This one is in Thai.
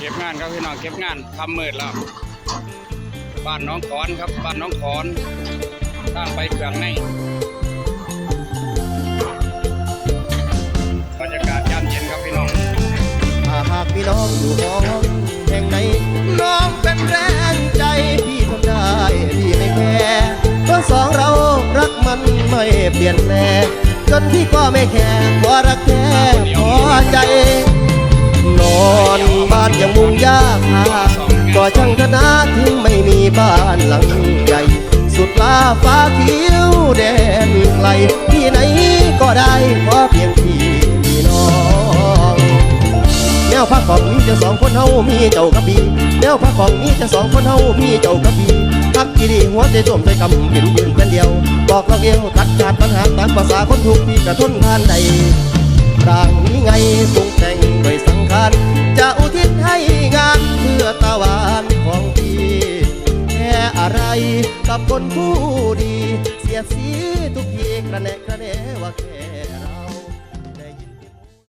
เก็บงานครับพี่น้องเก็บงานทำมืดแล้วบ้านน้องขอนครับบ้านน้องขอนทางไปเขื่องในบรรยากาศยามเย็นครับพี่น้องถ้าหากพี่น้องอยู่ห้องแห่งไหนน้องเป็นแรงใจพี่ทำได้พี่ไม่แพ้เพราะสองเรารักมันไม่เปลี่ยนแปลงจนพี่ก็ไม่แคร์เพราะรักแท้พ งยากหาก็ช่างธนาถึงไม่มีบ้านหลังใหญ่ สุดลาฟ้าเขียวแดนไกล ที่ไหนก็ได้ขอเพียงพี่มีน้องแนวพักของมีจะสองคนเฮามีเจ้ากับพี่แนวพักของมีจะสองคนเฮามีเจ้ากับพี่พักกี่ดีหัวใจจมใจกำเป็นยืนเป็นเดียว บอกเราเอวตัดขาดปัญหาตามภาษาคนทุกที่กระทนทานใด อะไรกับคนผู้ดี เสียสีทุกทีกระแนะกระแนว่าแค่